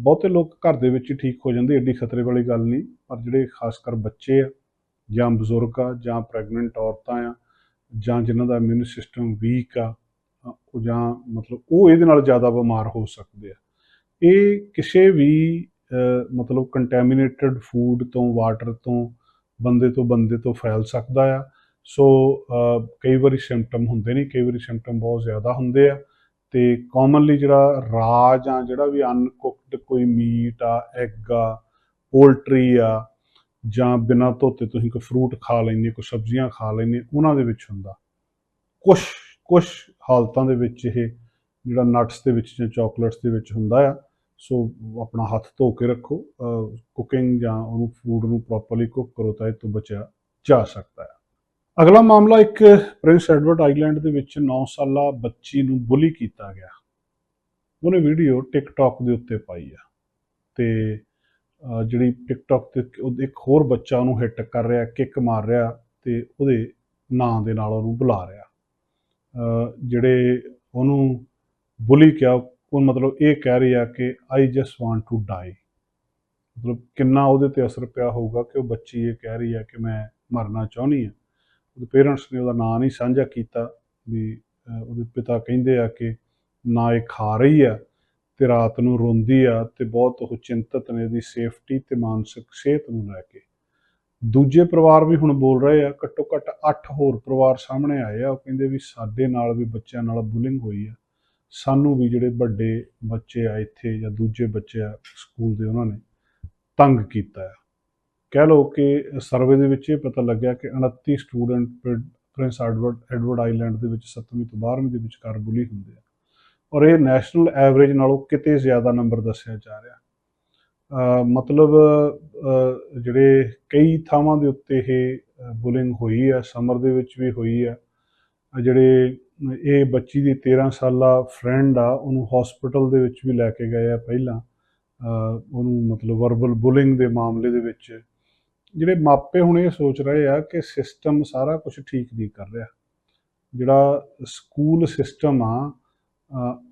ਬਹੁਤੇ ਲੋਕ ਘਰ ਦੇ ਵਿੱਚ ਠੀਕ ਹੋ ਜਾਂਦੇ, ਏਡੀ ਖਤਰੇ ਵਾਲੀ ਗੱਲ ਨਹੀਂ, ਪਰ ਜਿਹੜੇ ਖਾਸ ਕਰ ਬੱਚੇ ਆ ਜਾਂ ਬਜ਼ੁਰਗ ਆ ਜਾਂ ਪ੍ਰੈਗਨੈਂਟ ਔਰਤਾਂ ਆ ਜਾਂ ਜਿਨ੍ਹਾਂ ਦਾ ਇਮਿਊਨ ਸਿਸਟਮ ਵੀਕ ਆ ਉਹ ਜਾਂ ਮਤਲਬ ਉਹ ਇਹਦੇ ਨਾਲ ਜ਼ਿਆਦਾ ਬਿਮਾਰ ਹੋ ਸਕਦੇ ਆ। ਇਹ ਕਿਸੇ ਵੀ ਮਤਲਬ ਕੰਟੈਮੀਨੇਟਡ ਫੂਡ ਤੋਂ ਵਾਟਰ ਤੋਂ, ਬੰਦੇ ਤੋਂ ਬੰਦੇ ਤੋਂ ਫੈਲ ਸਕਦਾ ਆ। ਸੋ ਕਈ ਵਾਰੀ ਸਿੰਪਟਮ ਹੁੰਦੇ ਨਹੀਂ ਕਈ ਵਾਰੀ ਸਿੰਪਟਮ ਬਹੁਤ ਜ਼ਿਆਦਾ ਹੁੰਦੇ ਆ। ਤੇ ਕਾਮਨਲੀ ਜਿਹੜਾ ਰਾ ਜਾਂ ਜਿਹੜਾ ਵੀ ਅਨਕੁਕਡ ਕੋਈ ਮੀਟ ਆ ਐਗ ਆ ਪੋਲਟਰੀ ਆ, ਜਾਂ ਬਿਨਾਂ ਧੋਤੇ ਤੁਸੀਂ ਕੋਈ ਫਰੂਟ ਖਾ ਲੈਂਦੇ ਕੋਈ ਸਬਜ਼ੀਆਂ ਖਾ ਲੈਂਦੇ ਉਹਨਾਂ ਦੇ ਵਿੱਚ ਹੁੰਦਾ। ਕੁਝ ਕੁਝ ਹਾਲਤਾਂ ਦੇ ਵਿੱਚ ਇਹ ਜਿਹੜਾ ਨਟਸ ਦੇ ਵਿੱਚ ਜਾਂ ਚਾਕਲੇਟਸ ਦੇ ਵਿੱਚ ਹੁੰਦਾ ਆ, ਸੋ ਆਪਣਾ ਹੱਥ ਧੋ ਕੇ ਰੱਖੋ ਕੁਕਿੰਗ ਜਾਂ ਉਹਨੂੰ ਫੂਡ ਨੂੰ ਪ੍ਰੋਪਰਲੀ ਕੁੱਕ ਕਰੋ ਤਾਂ ਇਹ ਤੋਂ ਬਚਿਆ ਜਾ ਸਕਦਾ ਹੈ ਅਗਲਾ ਮਾਮਲਾ ਇੱਕ ਪ੍ਰਿੰਸ ਐਡਵਰਡ ਆਈਲੈਂਡ ਦੇ ਵਿੱਚ 9 ਸਾਲਾ ਬੱਚੀ ਨੂੰ ਬੁਲੀ ਕੀਤਾ ਗਿਆ। ਉਹਨੇ ਵੀਡੀਓ ਟਿਕਟੌਕ ਦੇ ਉੱਤੇ ਪਾਈ ਆ ਤੇ ਜਿਹੜੀ ਟਿਕਟੌਕ ਤੇ ਉਹ- ਇੱਕ ਹੋਰ ਬੱਚਾ ਉਹਨੂੰ ਹਿੱਟ ਕਰ ਰਿਹਾ ਕਿੱਕ ਮਾਰ ਰਿਹਾ ਤੇ ਉਹਦੇ ਨਾਂ ਦੇ ਨਾਲ ਉਹਨੂੰ ਬੁਲਾ ਰਿਹਾ। ਜਿਹੜੇ ਉਹਨੂੰ ਬੁਲੀ ਕਿਹਾ, ਉਹ ਮਤਲਬ ਇਹ ਕਹਿ ਰਹੀ ਆ ਕਿ I just want to die ਮਤਲਬ ਕਿੰਨਾ ਉਹਦੇ ਤੇ ਅਸਰ ਪਿਆ ਹੋਊਗਾ ਕਿ ਉਹ ਬੱਚੀ ਇਹ ਕਹਿ ਰਹੀ ਆ ਕਿ ਮੈਂ ਮਰਨਾ ਚਾਹੁੰਦੀ ਆ। ਉਹਦੇ ਪੇਰੈਂਟਸ ਨੇ ਉਹਦਾ ਨਾਂ ਨਹੀਂ ਸਾਂਝਾ ਕੀਤਾ ਵੀ ਉਹਦੇ ਪਿਤਾ ਕਹਿੰਦੇ ਆ ਕਿ ਨਾ ਇਹ ਖਾ ਰਹੀ ਆ ਤੇ ਰਾਤ ਨੂੰ ਰੋਂਦੀ ਆ ਤੇ ਬਹੁਤ ਉਹ ਚਿੰਤਤ ਨੇ ਇਹਦੀ ਸੇਫਟੀ ਤੇ ਮਾਨਸਿਕ ਸਿਹਤ ਨੂੰ ਲੈ ਕੇ। ਦੂਜੇ ਪਰਿਵਾਰ ਵੀ ਹੁਣ ਬੋਲ ਰਹੇ ਆ, ਘੱਟੋ ਘੱਟ 8 ਹੋਰ ਪਰਿਵਾਰ ਸਾਹਮਣੇ ਆਏ ਆ, ਉਹ ਕਹਿੰਦੇ ਵੀ ਸਾਡੇ ਨਾਲ ਵੀ ਬੱਚਿਆਂ ਨਾਲ ਬੁਲਿੰਗ ਹੋਈ ਆ। ਸਾਨੂੰ ਵੀ ਜਿਹੜੇ ਵੱਡੇ ਬੱਚੇ ਆ ਇੱਥੇ ਜਾਂ ਦੂਜੇ ਬੱਚੇ ਆ ਸਕੂਲ ਦੇ, ਉਹਨਾਂ ਨੇ ਤੰਗ ਕੀਤਾ ਆ। ਕਹਿ ਲਓ ਕਿ ਸਰਵੇ ਦੇ ਵਿੱਚ ਇਹ ਪਤਾ ਲੱਗਿਆ ਕਿ 29 student Prince Edward Edward Island ਦੇ ਵਿੱਚ 7ਵੀਂ ਤੋਂ 12ਵੀਂ ਦੇ ਵਿਚਕਾਰ ਬੁਲੀ ਹੁੰਦੇ ਆ। ਔਰ ਇਹ ਨੈਸ਼ਨਲ ਐਵਰੇਜ ਨਾਲੋਂ ਕਿਤੇ ਜ਼ਿਆਦਾ ਨੰਬਰ ਦੱਸਿਆ ਜਾ ਰਿਹਾ। ਮਤਲਬ ਜਿਹੜੇ ਕਈ ਥਾਵਾਂ ਦੇ ਉੱਤੇ ਇਹ ਬੁਲਿੰਗ ਹੋਈ ਆ, ਸਮਰ ਦੇ ਵਿੱਚ ਵੀ ਹੋਈ ਆ। ਜਿਹੜੇ ਇਹ ਬੱਚੀ ਦੀ 13 ਸਾਲਾ ਫਰੈਂਡ ਆ, ਉਹਨੂੰ ਹਸਪੀਟਲ ਦੇ ਵਿੱਚ ਵੀ ਲੈ ਕੇ ਗਏ ਆ ਪਹਿਲਾਂ। ਉਹਨੂੰ ਮਤਲਬ ਵਰਬਲ ਬੁਲਿੰਗ ਦੇ ਮਾਮਲੇ ਦੇ ਵਿੱਚ। ਜਿਹੜੇ ਮਾਪੇ ਹੁਣ ਇਹ ਸੋਚ ਰਹੇ ਆ ਕਿ ਸਿਸਟਮ ਸਾਰਾ ਕੁਝ ਠੀਕ ਨਹੀਂ ਕਰ ਰਿਹਾ। ਜਿਹੜਾ ਸਕੂਲ ਸਿਸਟਮ ਆ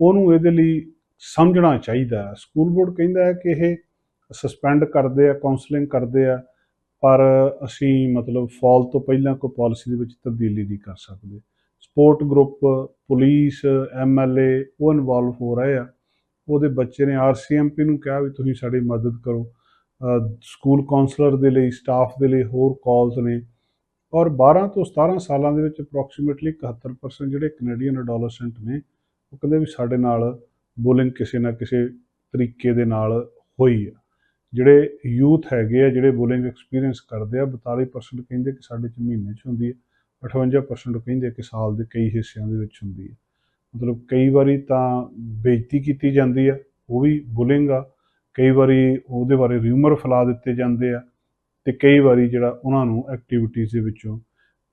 ਉਹਨੂੰ ਇਹਦੇ ਲਈ ਸਮਝਣਾ ਚਾਹੀਦਾ। ਹੈ ਸਕੂਲ ਬੋਰਡ ਕਹਿੰਦਾ ਹੈ ਕਿ ਇਹ ਸਸਪੈਂਡ ਕਰਦੇ ਆ ਕਾਉਂਸਲਿੰਗ ਕਰਦੇ ਆ, ਪਰ ਅਸੀਂ ਮਤਲਬ ਫਾਲ ਤੋਂ ਪਹਿਲਾਂ ਕੋਈ ਪਾਲਿਸੀ ਦੇ ਵਿੱਚ ਤਬਦੀਲੀ ਨਹੀਂ ਕਰ ਸਕਦੇ। ਸਪੋਰਟ ਗਰੁੱਪ ਪੁਲਿਸ ਐਮਐਲਏ ਉਹ ਇਨਵੋਲਵ ਹੋ ਰਹੇ ਆ। ਉਹਦੇ ਬੱਚੇ ਨੇ ਆਰਸੀਐਮਪੀ ਨੂੰ ਕਿਹਾ ਵੀ ਤੁਸੀਂ ਸਾਡੀ ਮਦਦ ਕਰੋ। ਸਕੂਲ ਕਾਉਂਸਲਰ ਦੇ ਲਈ ਸਟਾਫ ਦੇ ਲਈ ਹੋਰ ਕਾਲਸ ਨੇ। ਔਰ 12 ਤੋਂ 17 ਸਾਲਾਂ ਦੇ ਵਿੱਚ ਅਪਰੋਕਸੀਮੇਟਲੀ 71% ਜਿਹੜੇ ਕੈਨੇਡੀਅਨ ਅਡੋਲੈਸੈਂਟ ਨੇ, ਉਹ ਕਹਿੰਦੇ ਵੀ ਸਾਡੇ ਨਾਲ ਬੁਲਿੰਗ ਕਿਸੇ ਨਾ ਕਿਸੇ ਤਰੀਕੇ ਦੇ ਨਾਲ ਹੋਈ ਆ। ਜਿਹੜੇ ਯੂਥ ਹੈਗੇ ਆ, ਜਿਹੜੇ ਬੋਲਿੰਗ ਐਕਸਪੀਰੀਅੰਸ ਕਰਦੇ ਆ 42% ਕਹਿੰਦੇ ਕਿ ਸਾਡੇ ਚ ਮਹੀਨੇ ਚ ਹੁੰਦੀ ਹੈ 58% ਕਹਿੰਦੇ ਕਿ ਸਾਲ ਦੇ ਕਈ ਹਿੱਸਿਆਂ ਦੇ ਵਿੱਚ ਹੁੰਦੀ ਹੈ ਮਤਲਬ ਕਈ ਵਾਰੀ ਤਾਂ ਬੇਇੱਜ਼ਤੀ ਕੀਤੀ ਜਾਂਦੀ ਆ, ਉਹ ਵੀ ਬੁਲਿੰਗ ਆ, ਕਈ ਵਾਰੀ ਉਹਦੇ ਬਾਰੇ ਰਿਊਮਰ ਫੈਲਾ ਦਿੱਤੇ ਜਾਂਦੇ ਆ ਤੇ ਕਈ ਵਾਰੀ ਜਿਹੜਾ ਉਹਨਾਂ ਨੂੰ ਐਕਟੀਵਿਟੀਜ਼ ਦੇ ਵਿੱਚੋਂ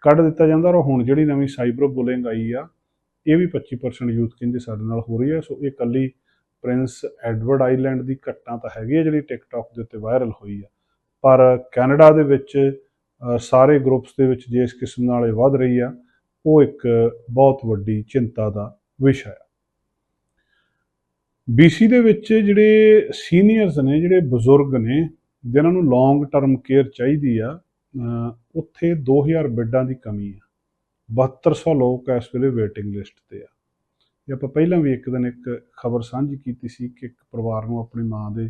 ਕੱਢ ਦਿੱਤਾ ਜਾਂਦਾ ਔਰ ਹੁਣ ਜਿਹੜੀ ਨਵੀਂ ਸਾਈਬਰ ਬੁਲਿੰਗ ਆਈ ਆ, ਇਹ ਵੀ 25% ਯੂਥ ਕਹਿੰਦੇ ਸਾਡੇ ਨਾਲ ਹੋ ਰਹੀ ਆ, ਸੋ ਇਹ ਕੱਲੀ ਪ੍ਰਿੰਸ ਐਡਵਰਡ ਆਈਲੈਂਡ ਦੀ ਘਟਨਾ ਤਾਂ ਹੈਗੀ ਹੈ ਜਿਹੜੀ ਟਿਕਟੌਕ ਦੇ ਉੱਤੇ ਵਾਇਰਲ ਹੋਈ ਆ ਪਰ ਕੈਨੇਡਾ ਦੇ ਵਿੱਚ ਸਾਰੇ ਗਰੁੱਪਸ ਦੇ ਵਿੱਚ ਜੇ ਇਸ ਕਿਸਮ ਨਾਲ ਇਹ ਵੱਧ ਰਹੀ ਆ ਉਹ ਇੱਕ ਬਹੁਤ ਵੱਡੀ ਚਿੰਤਾ ਦਾ ਵਿਸ਼ਾ ਹੈ BC ਦੇ ਵਿੱਚ ਜਿਹੜੇ ਸੀਨੀਅਰਸ ਨੇ ਜਿਹੜੇ ਬਜ਼ੁਰਗ ਨੇ ਜਿਨ੍ਹਾਂ ਨੂੰ ਲੌਂਗ ਟਰਮ ਕੇਅਰ ਚਾਹੀਦੀ ਆ ਅ, ਉੱਥੇ 2000 ਬੈੱਡਾਂ ਦੀ ਕਮੀ ਆ। 7200 ਲੋਕ ਇਸ ਵੇਲੇ ਵੇਟਿੰਗ ਲਿਸਟ ਤੇ ਆ। ਇਹ ਆਪਾਂ ਪਹਿਲਾਂ ਵੀ ਇੱਕ ਦਿਨ ਇੱਕ ਖਬਰ ਸਾਂਝੀ ਕੀਤੀ ਸੀ ਕਿ ਇੱਕ ਪਰਿਵਾਰ ਨੂੰ ਆਪਣੀ ਮਾਂ ਦੇ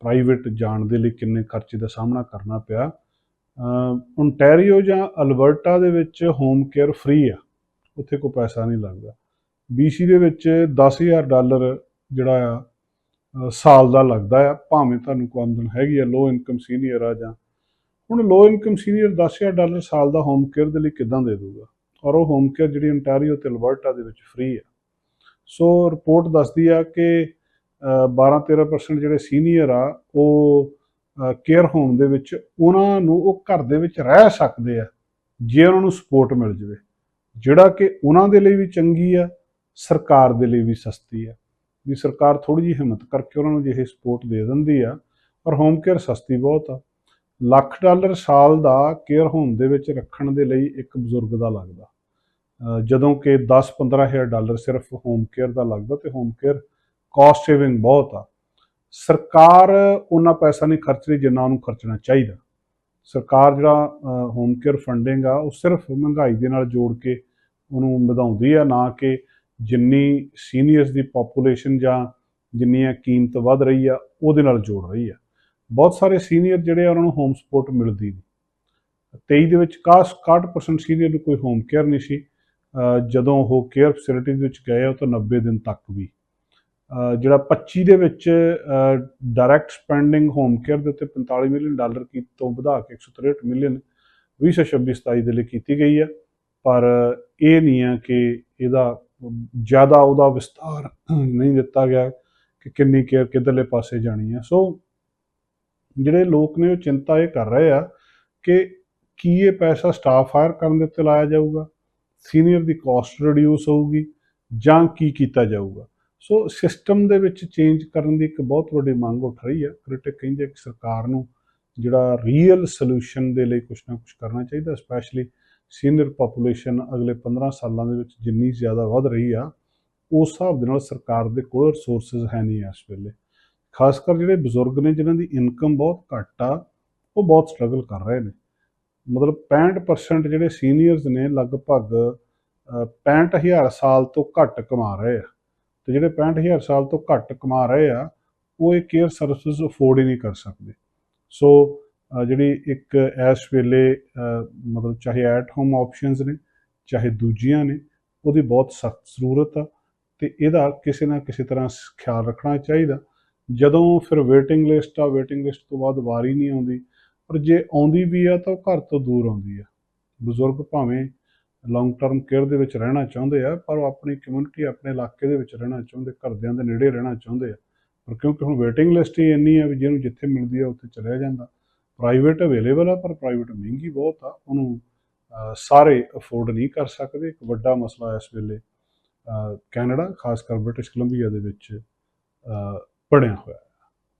ਪ੍ਰਾਈਵੇਟ ਜਾਣ ਦੇ ਲਈ ਕਿੰਨੇ ਖਰਚੇ ਦਾ ਸਾਹਮਣਾ ਕਰਨਾ ਪਿਆ। ਓਨਟਾਰੀਓ ਜਾਂ ਅਲਬਰਟਾ ਦੇ ਵਿੱਚ ਹੋਮ ਕੇਅਰ ਫ੍ਰੀ ਆ। ਉੱਥੇ ਕੋਈ ਪੈਸਾ ਨਹੀਂ ਲੱਗਦਾ। BC ਦੇ ਵਿੱਚ 10000 ਡਾਲਰ ਜਿਹੜਾ ਆ ਸਾਲ ਦਾ ਲੱਗਦਾ ਆ। ਭਾਵੇਂ ਤੁਹਾਨੂੰ ਕੋਈ ਆਮਦਨ ਹੈਗੀ ਆ ਲੋ ਇਨਕਮ ਸੀਨੀਅਰ ਆ ਜਾਂ, ਹੁਣ ਲੋ ਇਨਕਮ ਸੀਨੀਅਰ 10000 ਡਾਲਰ ਸਾਲ ਦਾ ਹੋਮ ਕੇਅਰ ਦੇ ਲਈ ਕਿੱਦਾਂ ਦੇ ਦੂਗਾ ਔਰ ਉਹ ਹੋਮ ਕੇਅਰ ਜਿਹੜੀ ontario ਤੇ ਅਲਬਰਟਾ ਦੇ ਵਿੱਚ ਫ੍ਰੀ ਆ। ਸੋ ਰਿਪੋਰਟ ਦੱਸਦੀ ਆ ਕਿ 12-13% ਜਿਹੜੇ ਸੀਨੀਅਰ ਆ, ਉਹ ਕੇਅਰ ਹੋਮ ਦੇ ਵਿੱਚ ਉਹਨਾਂ ਨੂੰ ਉਹ ਘਰ ਦੇ ਵਿੱਚ ਰਹਿ ਸਕਦੇ ਆ, ਜੇ ਉਹਨਾਂ ਨੂੰ ਸਪੋਰਟ ਮਿਲ ਜਵੇ। ਜਿਹੜਾ ਕਿ ਉਹਨਾਂ ਦੇ ਲਈ ਵੀ ਚੰਗੀ ਆ, ਸਰਕਾਰ ਦੇ ਲਈ ਵੀ ਸਸਤੀ ਆ। ਵੀ ਸਰਕਾਰ ਥੋੜੀ ਜਿਹੀ ਹਿੰਮਤ ਕਰਕੇ ਉਹਨਾਂ ਨੂੰ ਜਿਹੇ ਸਪੋਰਟ ਦੇ ਦਿੰਦੀ ਆ, ਪਰ ਹੋਮ ਕੇਅਰ ਸਸਤੀ ਬਹੁਤ ਆ। ਲੱਖ ਡਾਲਰ ਸਾਲ ਦਾ ਕੇਅਰ ਹੋਮ ਦੇ ਵਿੱਚ ਰੱਖਣ ਦੇ ਲਈ ਇੱਕ ਬਜ਼ੁਰਗ ਦਾ ਲੱਗਦਾ। ਜਦੋਂ ਕਿ 10-15 ਹਜ਼ਾਰ ਡਾਲਰ ਸਿਰਫ ਹੋਮ ਕੇਅਰ ਦਾ ਲੱਗਦਾ ਤੇ ਹੋਮ ਕੇਅਰ ਕਾਸਟ ਸੇਵਿੰਗ ਬਹੁਤ ਆ। ਸਰਕਾਰ ਉਹਨਾਂ ਪੈਸਾ ਨਹੀਂ ਖਰਚ ਰਹੀ ਜਿੰਨਾ ਉਹਨੂੰ ਖਰਚਣਾ ਚਾਹੀਦਾ। ਸਰਕਾਰ ਜਿਹੜਾ ਹੋਮ ਕੇਅਰ ਫੰਡਿੰਗ ਆ, ਉਹ ਸਿਰਫ ਮਹਿੰਗਾਈ ਦੇ ਨਾਲ ਜੋੜ ਕੇ ਉਹਨੂੰ ਵਧਾਉਂਦੀ ਆ, ਨਾ ਕਿ ਜਿੰਨੀ ਸੀਨੀਅਰਸ ਦੀ ਪੋਪੂਲੇਸ਼ਨ ਜਾਂ ਜਿੰਨੀ ਆ ਕੀਮਤ ਵੱਧ ਰਹੀ ਆ, ਉਹਦੇ ਨਾਲ ਜੋੜ ਰਹੀ ਆ। ਬਹੁਤ ਸਾਰੇ ਸੀਨੀਅਰ ਜਿਹੜੇ ਆ, ਉਹਨਾਂ ਨੂੰ ਹੋਮ ਸਪੋਰਟ ਮਿਲਦੀ ਨਹੀਂ। 23 ਦੇ ਵਿੱਚ 61% ਸੀਨੀਅਰ ਨੂੰ ਕੋਈ ਹੋਮ ਕੇਅਰ ਨਹੀਂ ਸੀ। ਜਦੋਂ ਉਹ ਕੇਅਰ ਫੈਸਿਲਿਟੀ ਦੇ ਵਿੱਚ ਗਏ ਉਹ ਤਾਂ 90 ਦਿਨ ਤੱਕ ਵੀ। ਜਿਹੜਾ 25 ਦੇ ਵਿੱਚ ਡਾਇਰੈਕਟ ਸਪੈਂਡਿੰਗ ਹੋਮ ਕੇਅਰ ਦੇ ਉੱਤੇ 45 ਮਿਲੀਅਨ ਡਾਲਰ ਕੀ ਤੋਂ ਵਧਾ ਕੇ 163 ਮਿਲੀਅਨ 2026-27 ਦੇ ਲਈ ਕੀਤੀ ਗਈ ਹੈ ਪਰ ਇਹ ਨਹੀਂ ਹੈ ਕਿ ਇਹਦਾ ਜ਼ਿਆਦਾ ਉਹਦਾ ਵਿਸਤਾਰ ਨਹੀਂ ਦਿੱਤਾ ਗਿਆ ਕਿ ਕਿੰਨੀ ਕੇਅਰ ਕਿੱਧਰਲੇ ਪਾਸੇ ਜਾਣੀ ਹੈ ਸੋ ਜਿਹੜੇ ਲੋਕ ਨੇ ਉਹ ਚਿੰਤਾ ਇਹ ਕਰ ਰਹੇ ਆ ਕਿ ਕੀ ਇਹ ਪੈਸਾ ਸਟਾਫ ਹਾਇਰ ਕਰਨ ਦੇ ਉੱਤੇ ਲਾਇਆ ਜਾਊਗਾ? ਸੀਨੀਅਰ ਦੀ ਕਾਸਟ ਰਿਡਿਊਸ ਹੋਊਗੀ ਜਾਂ ਕੀ ਕੀਤਾ ਜਾਊਗਾ। ਸੋ ਸਿਸਟਮ ਦੇ ਵਿੱਚ ਚੇਂਜ ਕਰਨ ਦੀ ਇੱਕ ਬਹੁਤ ਵੱਡੀ ਮੰਗ ਉੱਠ ਰਹੀ ਹੈ। ਕ੍ਰਿਟਿਕ ਕਹਿੰਦੇ ਕਿ ਸਰਕਾਰ ਨੂੰ ਜਿਹੜਾ ਰੀਅਲ ਸੋਲੂਸ਼ਨ ਦੇ ਲਈ ਕੁਝ ਨਾ ਕੁਝ ਕਰਨਾ ਚਾਹੀਦਾ ਸਪੈਸ਼ਲੀ ਸੀਨੀਅਰ ਪੋਪੂਲੇਸ਼ਨ ਅਗਲੇ 15 ਸਾਲਾਂ ਦੇ ਵਿੱਚ ਜਿੰਨੀ ਜ਼ਿਆਦਾ ਵੱਧ ਰਹੀ ਆ, ਉਸ ਹਿਸਾਬ ਦੇ ਨਾਲ ਸਰਕਾਰ ਦੇ ਕੋਲ ਰਿਸੋਰਸਸ ਹੈ ਨਹੀਂ ਇਸ ਵੇਲੇ। ਖਾਸ ਕਰ ਜਿਹੜੇ ਬਜ਼ੁਰਗ ਨੇ, ਜਿਨ੍ਹਾਂ ਦੀ ਇਨਕਮ ਬਹੁਤ ਘੱਟ ਆ, ਉਹ ਬਹੁਤ ਸਟਰਗਲ ਕਰ ਰਹੇ ਨੇ। ਮਤਲਬ 65% ਜਿਹੜੇ ਸੀਨੀਅਰਸ ਨੇ ਲਗਭਗ ਅ, 65000 ਸਾਲ ਤੋਂ ਘੱਟ ਕਮਾ ਰਹੇ ਆ। ਤੇ ਜਿਹੜੇ 65000 ਸਾਲ ਤੋਂ ਘੱਟ ਕਮਾ ਰਹੇ ਆ ਉਹ ਇਹ ਕੇਅਰ ਸਰਵਿਸਿਜ਼ ਅਫੋਰਡ ਹੀ ਨਹੀਂ ਕਰ ਸਕਦੇ। ਸੋ ਜਿਹੜੀ ਇੱਕ ਇਸ ਵੇਲੇ ਮਤਲਬ ਚਾਹੇ ਐਟ ਹੋਮ ਆਪਸ਼ਨਸ ਨੇ ਚਾਹੇ ਦੂਜੀਆਂ ਨੇ ਉਹਦੀ ਬਹੁਤ ਸਖਤ ਜ਼ਰੂਰਤ ਆ। ਤੇ ਇਹਦਾ ਕਿਸੇ ਨਾ ਕਿਸੇ ਤਰ੍ਹਾਂ ਖਿਆਲ ਰੱਖਣਾ ਚਾਹੀਦਾ। ਜਦੋਂ ਫਿਰ ਵੇਟਿੰਗ ਲਿਸਟ ਆ ਵੇਟਿੰਗ ਲਿਸਟ ਤੋਂ ਬਾਅਦ ਵਾਰੀ ਨਹੀਂ ਆਉਂਦੀ ਪਰ ਜੇ ਆਉਂਦੀ ਵੀ ਆ ਤਾਂ ਉਹ ਘਰ ਤੋਂ ਦੂਰ ਆਉਂਦੀ ਆ। ਬਜ਼ੁਰਗ ਭਾਵੇਂ ਲੌਂਗ ਟਰਮ ਕੇਅਰ ਦੇ ਵਿੱਚ ਰਹਿਣਾ ਚਾਹੁੰਦੇ ਆ ਪਰ ਉਹ ਆਪਣੀ ਕਮਿਊਨਿਟੀ ਆਪਣੇ ਇਲਾਕੇ ਦੇ ਵਿੱਚ ਰਹਿਣਾ ਚਾਹੁੰਦੇ ਘਰਦਿਆਂ ਦੇ ਨੇੜੇ ਰਹਿਣਾ ਚਾਹੁੰਦੇ ਆ। ਪਰ ਕਿਉਂਕਿ ਹੁਣ ਵੇਟਿੰਗ ਲਿਸਟ ਹੀ ਇੰਨੀ ਆ ਵੀ ਜਿਹਨੂੰ ਜਿੱਥੇ ਮਿਲਦੀ ਆ ਉੱਥੇ ਚਲਿਆ ਜਾਂਦਾ। ਪ੍ਰਾਈਵੇਟ ਅਵੇਲੇਬਲ ਆ ਪਰ ਪ੍ਰਾਈਵੇਟ ਮਹਿੰਗੀ ਬਹੁਤ ਆ। ਉਹਨੂੰ ਸਾਰੇ ਅਫੋਰਡ ਨਹੀਂ ਕਰ ਸਕਦੇ। ਇੱਕ ਵੱਡਾ ਮਸਲਾ ਇਸ ਵੇਲੇ ਕੈਨੇਡਾ ਖਾਸ ਕਰ ਬ੍ਰਿਟਿਸ਼ ਕੋਲੰਬੀਆ ਦੇ ਵਿੱਚ ਅਹ, ਬਣਿਆ ਹੋਇਆ।